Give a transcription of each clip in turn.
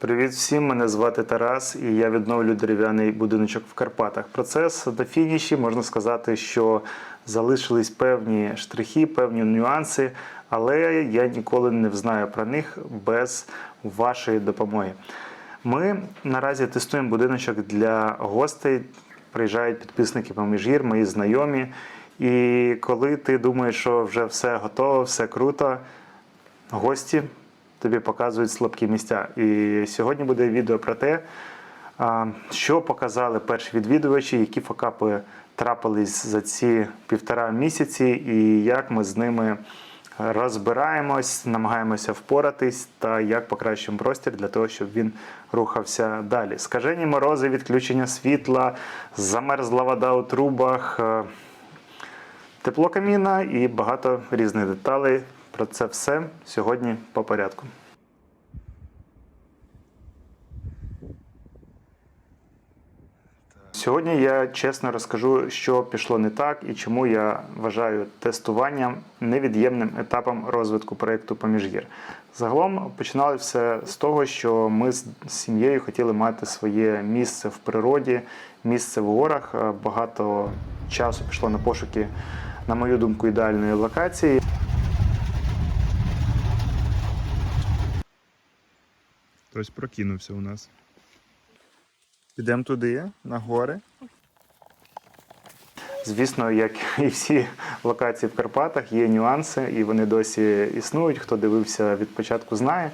Привіт всім! Мене звати Тарас, і я відновлю дерев'яний будиночок в Карпатах. Процес до фініші можна сказати, що залишились певні штрихи, певні нюанси, але я ніколи не взнаю про них без вашої допомоги. Ми наразі тестуємо будиночок для гостей. Приїжджають підписники поміжгір, мої знайомі. І коли ти думаєш, що вже все готово, все круто, гості тобі показують слабкі місця. І сьогодні буде відео про те, що показали перші відвідувачі, які факапи трапились за ці півтора місяці, і як ми з ними розбираємось, намагаємося впоратись та як покращуємо простір для того, щоб він рухався далі. Скажені морози, відключення світла, замерзла вода у трубах. е, Тепло каміна і багато різних деталей. Про це все сьогодні по порядку. Сьогодні я чесно розкажу, що пішло не так і чому я вважаю тестування невід'ємним етапом розвитку проєкту Поміжгір. Загалом починали все з того, що ми з сім'єю хотіли мати своє місце в природі, місце в горах. Багато часу пішло на пошуки, на мою думку, ідеальної локації. Хтось прокинувся у нас. Підемо туди, на гори. Звісно, як і всі локації в Карпатах, є нюанси, і вони досі існують. Хто дивився від початку, знає.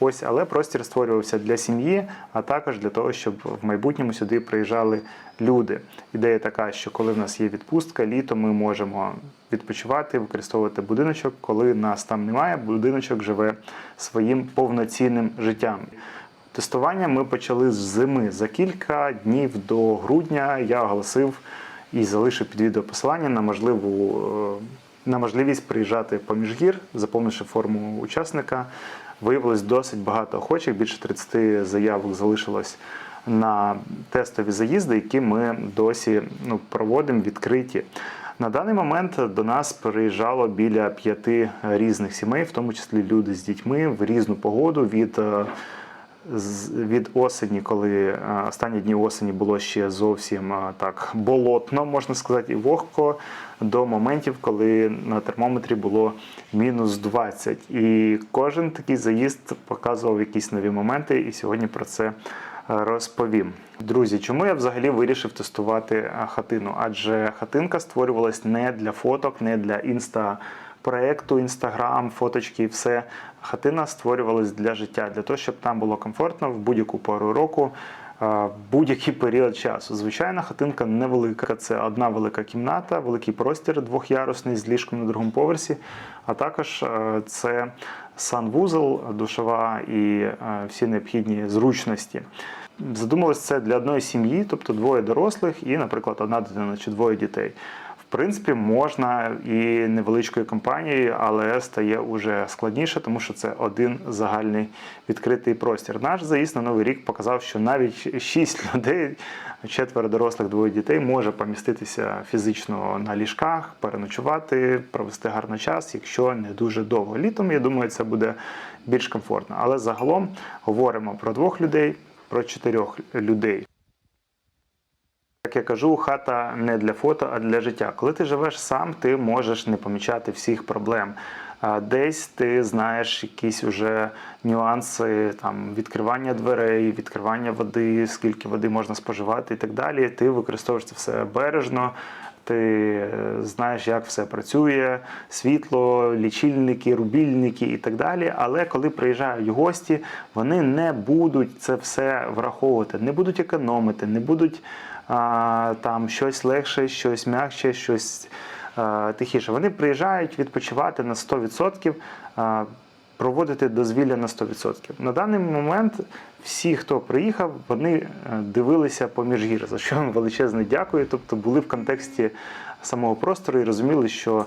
Ось, але простір створювався для сім'ї, а також для того, щоб в майбутньому сюди приїжджали люди. Ідея така, що коли в нас є відпустка, літо ми можемо відпочивати, використовувати будиночок. Коли нас там немає, будиночок живе своїм повноцінним життям. Тестування ми почали з зими. За кілька днів до грудня я оголосив і залишив під відео посилання на можливу е, на можливість приїжджати поміж гір, заповнивши форму учасника. Виявилось досить багато охочих, більше 30 заявок залишилось на тестові заїзди, які ми досі ну, проводимо відкриті. На даний момент до нас приїжджало біля п'яти різних сімей, в тому числі люди з дітьми в різну погоду від. Від осені, коли е, останні дні осені було ще зовсім е, так болотно, можна сказати, і вогко, до моментів, коли на термометрі було мінус 20. І кожен такий заїзд показував якісь нові моменти, і сьогодні про це е, розповім. Друзі, чому я взагалі вирішив тестувати хатину? Адже хатинка створювалась не для фоток, не для інста проекту, інстаграм, фоточки і все. Хатина створювалась для життя, для того, щоб там було комфортно в будь-яку пору року, е, в будь-який період часу. Звичайно, хатинка невелика. Це одна велика кімната, великий простір двохярусний з ліжком на другому поверсі, а також е, це санвузол, душова і е, всі необхідні зручності. Задумалось це для одної сім'ї, тобто двоє дорослих і, наприклад, одна дитина чи двоє дітей. Принципі, можна і невеличкою компанією, але стає уже складніше, тому що це один загальний відкритий простір. Наш заїзд на новий рік показав, що навіть шість людей, четверо дорослих, двоє дітей, може поміститися фізично на ліжках, переночувати, провести гарний час, якщо не дуже довго. Літом, я думаю, це буде більш комфортно. Але загалом говоримо про двох людей, про чотирьох людей. Як я кажу, хата не для фото, а для життя. Коли ти живеш сам, ти можеш не помічати всіх проблем. Десь ти знаєш якісь уже нюанси там відкривання дверей, відкривання води, скільки води можна споживати і так далі. Ти використовуєш це все бережно. Ти е, знаєш, як все працює, світло, лічильники, рубільники і так далі. Але коли приїжджають гості, вони не будуть це все враховувати, не будуть економити, не будуть там щось легше, щось м'якше, щось тихіше. Вони приїжджають відпочивати на 100%. Проводити дозвілля на 100%. На даний момент всі, хто приїхав, вони е, дивилися поміж гір, за що їм величезне дякую. Тобто були в контексті самого простору і розуміли, що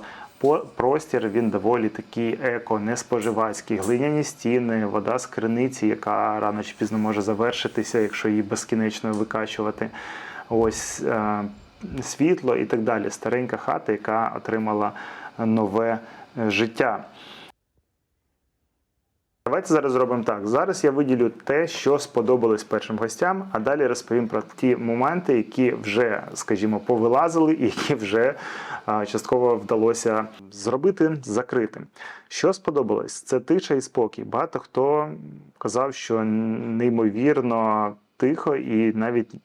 простір він доволі такий еко, не споживацький, глиняні стіни, вода з криниці, яка рано чи пізно може завершитися, якщо її безкінечно викачувати. Ось е, світло і так далі. Старенька хата, яка отримала нове е, життя. Давайте зараз зробимо так. Зараз я виділю те, що сподобалось першим гостям, а далі розповім про ті моменти, які вже, скажімо, повилазили і які вже а, частково вдалося зробити закритим. Що сподобалось? Це тиша і спокій. Багато хто казав, що неймовірно тихо і навіть.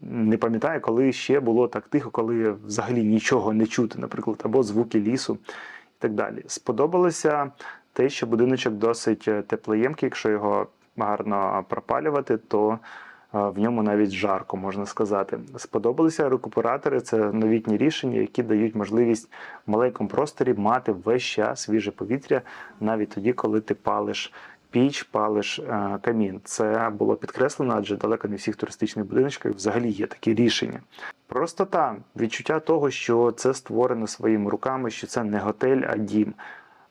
Не пам'ятаю, коли ще було так тихо, коли взагалі нічого не чути, наприклад, або звуки лісу і так далі. Сподобалося те, що будиночок досить е, теплоємкий, якщо його гарно пропалювати, то е, в ньому навіть жарко, можна сказати. Сподобалися рекуператори, це новітні рішення, які дають можливість в маленькому просторі мати весь час свіже повітря, навіть тоді, коли ти палиш. Піч, палиш е, камін. Це було підкреслено, адже далеко не всіх туристичних будиночках взагалі є такі рішення. Простота, відчуття того, що це створено своїми руками, що це не готель, а дім.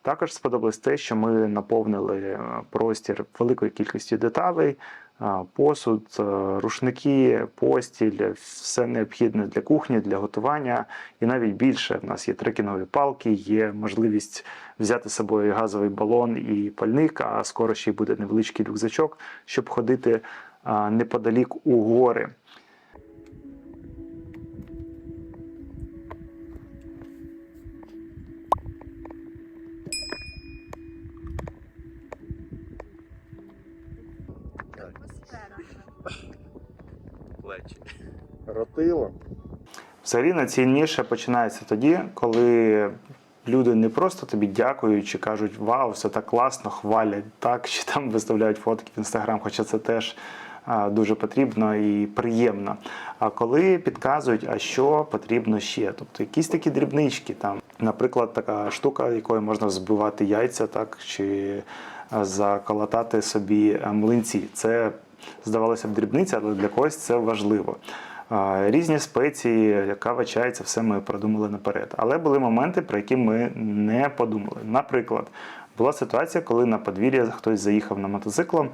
Також сподобалось те, що ми наповнили е, простір великою кількістю деталей, посуд, е, рушники, постіль, все необхідне для кухні, для готування. І навіть більше в нас є трекінгові палки, є можливість взяти з собою газовий балон і пальник, а скоро ще й буде невеличкий рюкзачок, щоб ходити неподалік у гори. Ротило. Взагалі найцінніше починається тоді, коли люди не просто тобі дякують чи кажуть Вау, все так класно, хвалять так, чи там виставляють фотки в інстаграм, хоча це теж дуже потрібно і приємно. А коли підказують, а що потрібно ще, тобто якісь такі дрібнички, там, наприклад, така штука, якою можна збивати яйця, так чи заколотати собі млинці. Це здавалося б дрібниця, але для когось це важливо. Різні спеції, яка вичається, все ми продумали наперед. Але були моменти, про які ми не подумали. Наприклад, була ситуація, коли на подвір'я хтось заїхав на мотоциклом,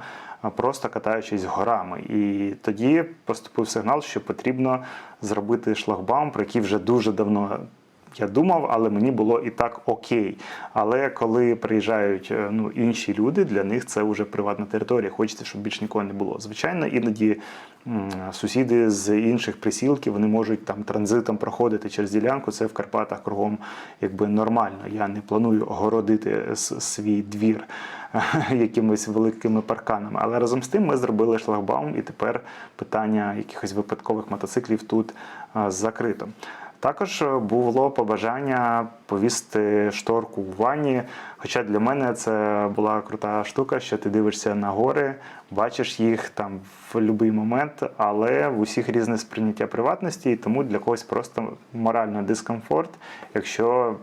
просто катаючись горами. І тоді поступив сигнал, що потрібно зробити шлагбаум, про який вже дуже давно. Я думав, але мені було і так окей. Але коли приїжджають е, ну, інші люди, для них це вже приватна територія. Хочеться, щоб більш нікого не було. Звичайно, іноді сусіди з інших присілків вони можуть там транзитом проходити через ділянку. Це в Карпатах кругом якби нормально. Я не планую огородити свій двір якимись великими парканами. Але разом з тим ми зробили шлагбаум, і тепер питання якихось випадкових мотоциклів тут закрито. Також е, було побажання повісти шторку в ванні. Хоча для мене це була крута штука, що ти дивишся на гори, бачиш їх там в будь-який момент, але в усіх різне сприйняття приватності, і тому для когось просто моральний дискомфорт, якщо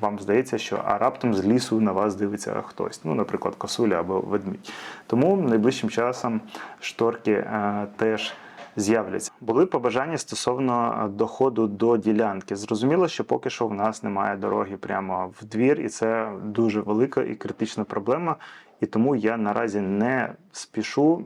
вам здається, що а раптом з лісу на вас дивиться хтось, ну, наприклад, косуля або ведмідь. Тому найближчим часом шторки е, теж з'являться. Були побажання стосовно е, доходу до ділянки. Зрозуміло, що поки що в нас немає дороги прямо в двір, і це дуже велика і критична проблема. І тому я наразі не спішу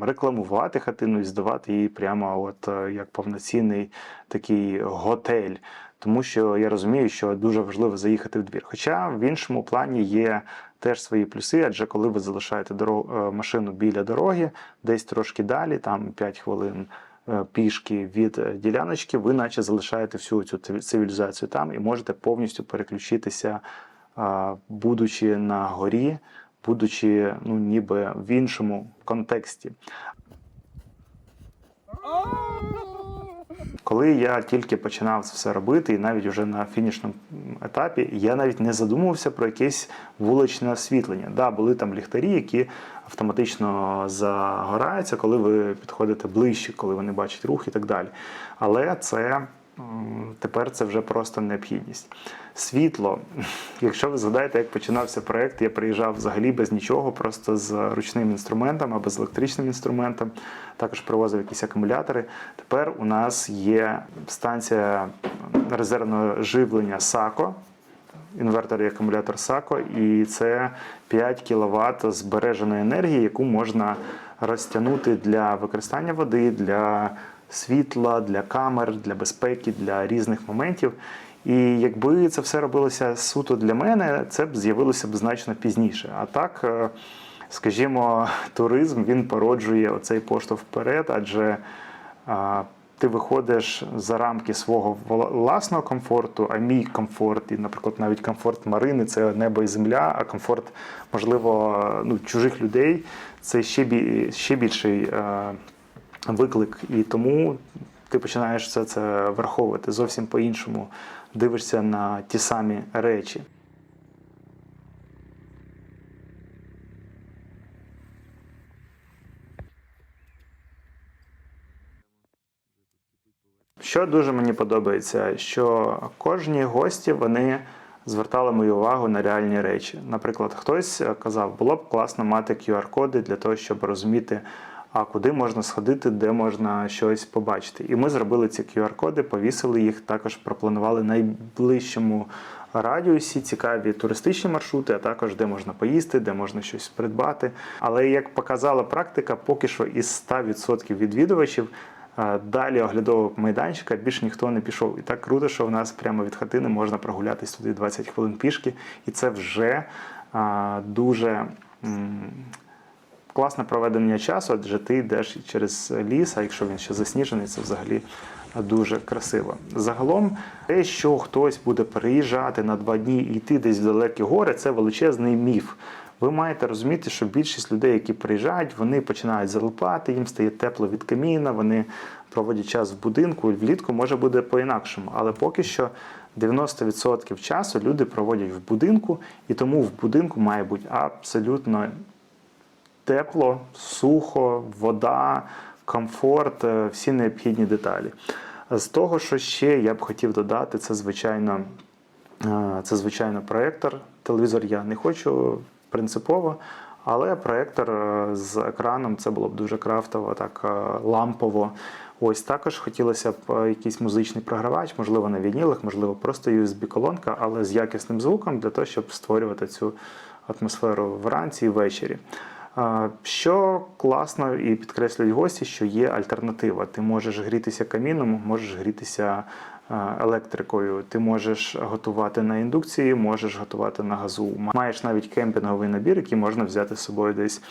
рекламувати хатину і здавати її прямо от е, як повноцінний такий готель. Тому що я розумію, що дуже важливо заїхати в двір. Хоча в іншому плані є теж свої плюси, адже коли ви залишаєте дорогу, е, машину біля дороги, десь трошки далі, там 5 хвилин е, пішки від е, діляночки, ви наче залишаєте всю цю цивілізацію там і можете повністю переключитися, будучи на горі, будучи ну, ніби в іншому контексті. Коли я тільки починав це все робити, і навіть вже на фінішному етапі, я навіть не задумувався про якесь вуличне освітлення. Да, були там ліхтарі, які автоматично загораються, коли ви підходите ближче, коли вони бачать рух і так далі. Але це тепер це вже просто необхідність. Світло. Якщо ви згадаєте, як починався проект, я приїжджав взагалі без нічого, просто з ручним інструментом або з електричним інструментом. Також привозив якісь акумулятори. Тепер у нас є станція резервного живлення САКО, інвертор і акумулятор САКО, і це 5 кВт збереженої енергії, яку можна розтягнути для використання води, для світла, для камер, для безпеки, для різних моментів. І якби це все робилося суто для мене, це б з'явилося б значно пізніше. А так. е, скажімо, туризм він породжує оцей поштовх вперед, адже ти виходиш за рамки свого власного комфорту, а мій комфорт, і, наприклад, навіть комфорт Марини це небо і земля, а комфорт, можливо, ну, чужих людей це ще більший е, виклик. І тому ти починаєш все це враховувати зовсім по-іншому, дивишся на ті самі речі. Що дуже мені подобається, що кожні гості вони звертали мою увагу на реальні речі. Наприклад, хтось казав, було б класно мати QR-коди для того, щоб розуміти, а куди можна сходити, де можна щось побачити. І ми зробили ці QR-коди, повісили їх, також пропланували найближчому радіусі цікаві туристичні маршрути, а також де можна поїсти, де можна щось придбати. Але як показала практика, поки що із 100% відвідувачів Далі оглядового майданчика більше ніхто не пішов. І так круто, що в нас прямо від хатини можна прогулятись туди 20 хвилин пішки, і це вже а, дуже м, класне проведення часу, адже ти йдеш через ліс, а якщо він ще засніжений, це взагалі дуже красиво. Загалом, те, що хтось буде переїжджати на два дні і йти десь в далекі гори, це величезний міф. Ви маєте розуміти, що більшість людей, які приїжджають, вони починають залипати, їм стає тепло від каміна, вони проводять час в будинку, і влітку може буде по-інакшому. Але поки що 90% часу люди проводять в будинку, і тому в будинку має бути абсолютно тепло, сухо, вода, комфорт, е, всі необхідні деталі. З того, що ще я б хотів додати, це звичайно, е, це звичайно проєктор. Телевізор я не хочу принципово, але проєктор е, з екраном це було б дуже крафтово, так лампово. Ось також хотілося б якийсь музичний програвач, можливо, на вінілах, можливо, просто USB-колонка, але з якісним звуком для того, щоб створювати цю атмосферу вранці і ввечері. Що класно і підкреслюють гості, що є альтернатива. Ти можеш грітися каміном, можеш грітися електрикою, ти можеш готувати на індукції, можеш готувати на газу. Маєш навіть кемпінговий набір, який можна взяти з собою десь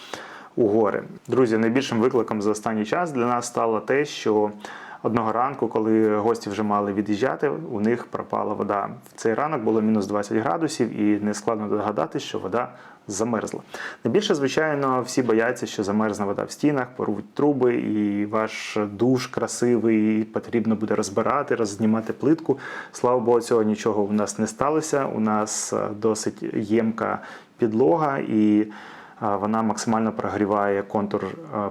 у гори. Друзі, найбільшим викликом за останній час для нас стало те, що одного ранку, коли гості вже мали від'їжджати, у них пропала вода. В цей ранок було мінус 20 градусів, і не складно догадатися, що вода замерзла. Найбільше, звичайно, всі бояться, що замерзне вода в стінах, порвуть труби, і ваш душ красивий, потрібно буде розбирати, роззнімати плитку. Слава Богу, цього нічого у нас не сталося. У нас е, досить ємка підлога і. Вона максимально прогріває контур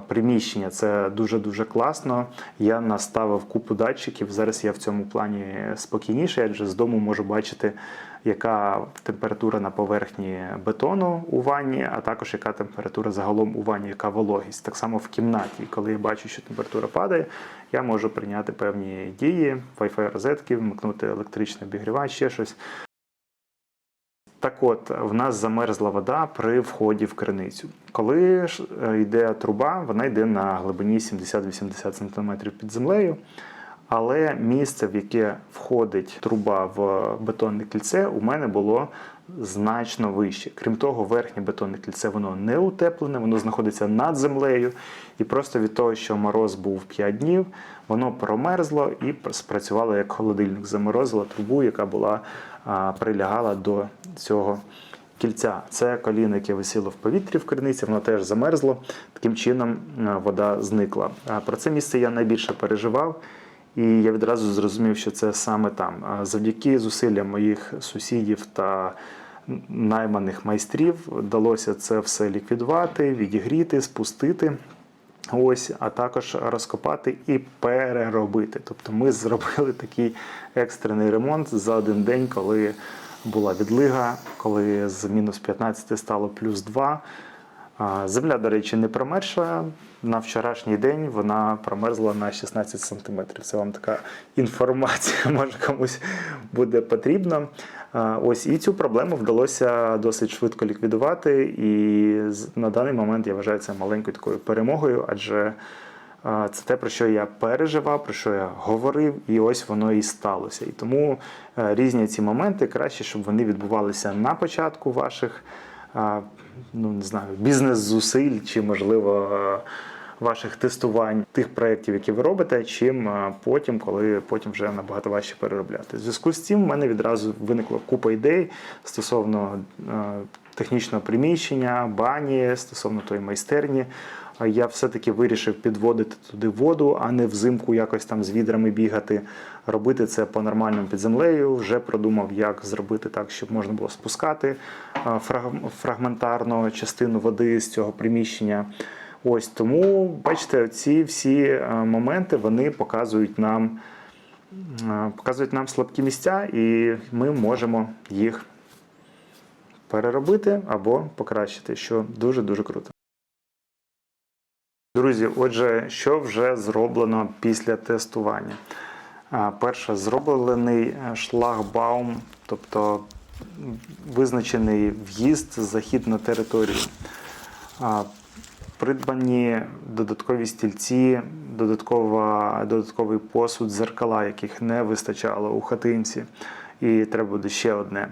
приміщення. Це дуже дуже класно. Я наставив купу датчиків. Зараз я в цьому плані спокійніший, адже з дому можу бачити, яка температура на поверхні бетону у ванні, а також яка температура загалом у ванні, яка вологість. Так само в кімнаті. Коли я бачу, що температура падає, я можу прийняти певні дії, Wi-Fi розетки, вмикнути електричний обігрівач, ще щось. Так от, в нас замерзла вода при вході в криницю. Коли ж е, йде труба, вона йде на глибині 70-80 см під землею. Але місце, в яке входить труба в бетонне кільце, у мене було значно вище. Крім того, верхнє бетонне кільце воно не утеплене, воно знаходиться над землею. І просто від того, що мороз був 5 днів, воно промерзло і спрацювало як холодильник, заморозило трубу, яка була а, прилягала до цього кільця. Це коліно, яке висіло в повітрі в криниці, воно теж замерзло. Таким чином вода зникла. А Про це місце я найбільше переживав. І я відразу зрозумів, що це саме там. Завдяки зусиллям моїх сусідів та найманих майстрів вдалося це все ліквідувати, відігріти, спустити. Ось, а також розкопати і переробити. Тобто ми зробили такий екстрений ремонт за один день, коли була відлига, коли з мінус 15 стало плюс 2. Земля, до речі, не промерзла. На вчорашній день вона промерзла на 16 сантиметрів. Це вам така інформація, може комусь буде потрібна. Ось і цю проблему вдалося досить швидко ліквідувати. І на даний момент я вважаю це маленькою такою перемогою, адже це те, про що я переживав, про що я говорив, і ось воно і сталося. І тому е, різні ці моменти краще, щоб вони відбувалися на початку ваших ну не знаю, бізнес-зусиль чи, можливо, ваших тестувань тих проєктів, які ви робите, чим потім, коли потім вже набагато важче переробляти. В зв'язку з цим в мене відразу виникла купа ідей стосовно технічного приміщення, бані, стосовно тої майстерні. Я все-таки вирішив підводити туди воду, а не взимку якось там з відрами бігати. Робити це по-нормальному під землею. Вже продумав, як зробити так, щоб можна було спускати а, фраг- фрагментарно частину води з цього приміщення. Ось тому, бачите, ці всі е, моменти вони показують нам, е, показують нам слабкі місця, і ми можемо їх переробити або покращити, що дуже дуже круто. Друзі, отже, що вже зроблено після тестування? Перше, зроблений е, шлагбаум, тобто визначений в'їзд, захід на територію. Придбані додаткові стільці, додаткова, додатковий посуд, зеркала, яких не вистачало у хатинці. І треба буде ще одне.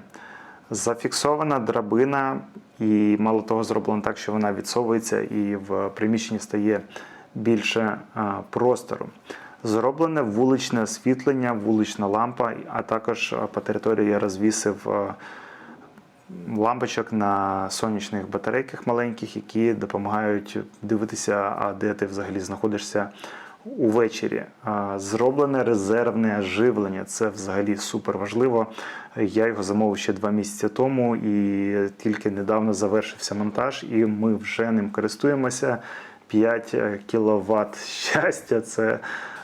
Зафіксована драбина, і мало того, зроблено так, що вона відсовується і в приміщенні стає більше а, простору. Зроблене вуличне освітлення, вулична лампа, а також по території я розвісив лампочок на сонячних батарейках маленьких, які допомагають дивитися, а де ти взагалі знаходишся увечері. Зроблене резервне живлення. Це взагалі супер важливо. Я його замовив ще два місяці тому, і тільки недавно завершився монтаж, і ми вже ним користуємося. 5 кВт щастя це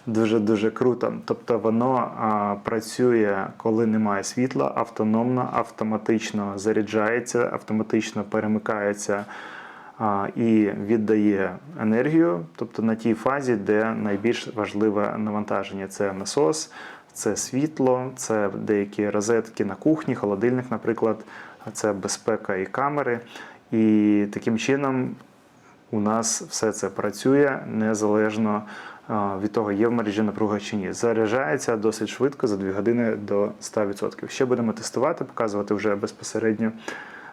дуже дуже круто. Тобто воно а, працює, коли немає світла, автономно, автоматично заряджається, автоматично перемикається а, і віддає енергію, тобто на тій фазі, де найбільш важливе навантаження це насос, це світло, це деякі розетки на кухні, холодильник, наприклад, це безпека і камери. І таким чином у нас все це працює незалежно від того, є в мережі напруга чи ні. Заряджається досить швидко за 2 години до 100%. Ще будемо тестувати, показувати вже безпосередньо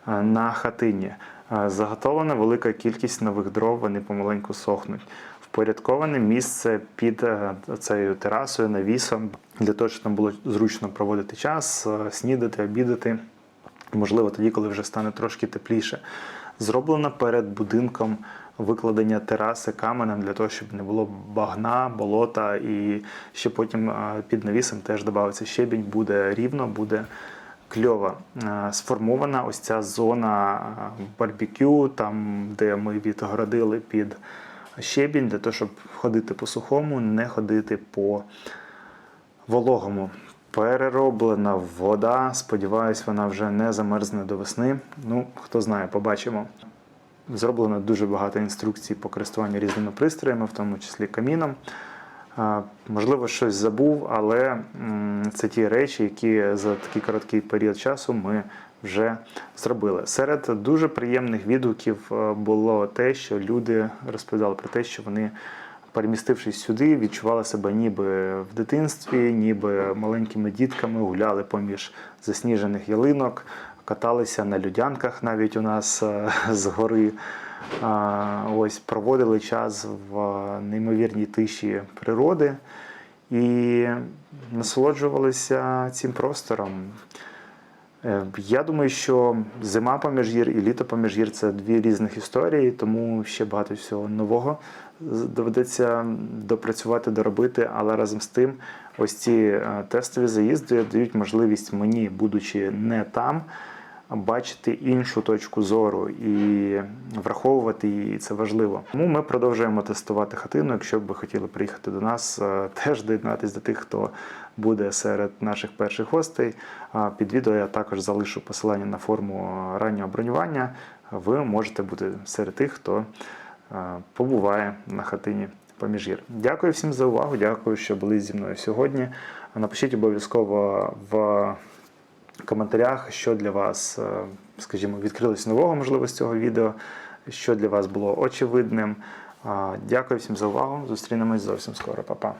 на хатині. А, Заготовлена велика кількість нових дров, вони помаленьку сохнуть. Впорядковане місце під е, цією терасою, навісом, для того, щоб там було зручно проводити час, е, снідати, обідати. Можливо, тоді, коли вже стане трошки тепліше. Зроблено перед будинком викладення тераси каменем для того, щоб не було багна, болота, і ще потім під навісом теж додається щебінь, буде рівно, буде кльово. Е, Сформована ось ця зона а, барбекю, там, де ми відгородили під щебінь, для того, щоб ходити по сухому, не ходити по вологому. Перероблена вода. Сподіваюсь, вона вже не замерзне до весни. Ну, хто знає, побачимо. Зроблено дуже багато інструкцій по користуванню різними пристроями, в тому числі каміном. Можливо, щось забув, але це ті речі, які за такий короткий період часу ми вже зробили. Серед дуже приємних відгуків е, було те, що люди розповідали про те, що вони, перемістившись сюди, відчували себе ніби в дитинстві, ніби маленькими дітками, гуляли поміж засніжених ялинок, каталися на людянках навіть у нас е, з гори. Ось проводили час в неймовірній тиші природи і насолоджувалися цим простором. Е, Я думаю, що зима поміж гір і літо поміж гір це дві різних історії, тому ще багато всього нового доведеться допрацювати, доробити. Але разом з тим, ось ці е, тестові заїзди дають можливість мені, будучи не там, бачити іншу точку зору і враховувати її, це важливо. Тому ми продовжуємо тестувати хатину. Якщо б ви хотіли приїхати до нас, е, теж доєднатися до тих, хто буде серед наших перших гостей. Під відео я також залишу посилання на форму раннього бронювання. Ви можете бути серед тих, хто е, побуває на хатині поміжгір. Дякую всім за увагу. Дякую, що були зі мною сьогодні. Напишіть обов'язково в коментарях, що для вас, е, скажімо, відкрилось нового, можливо, з цього відео, що для вас було очевидним. Дякую всім за увагу. Зустрінемось зовсім скоро. Па-па.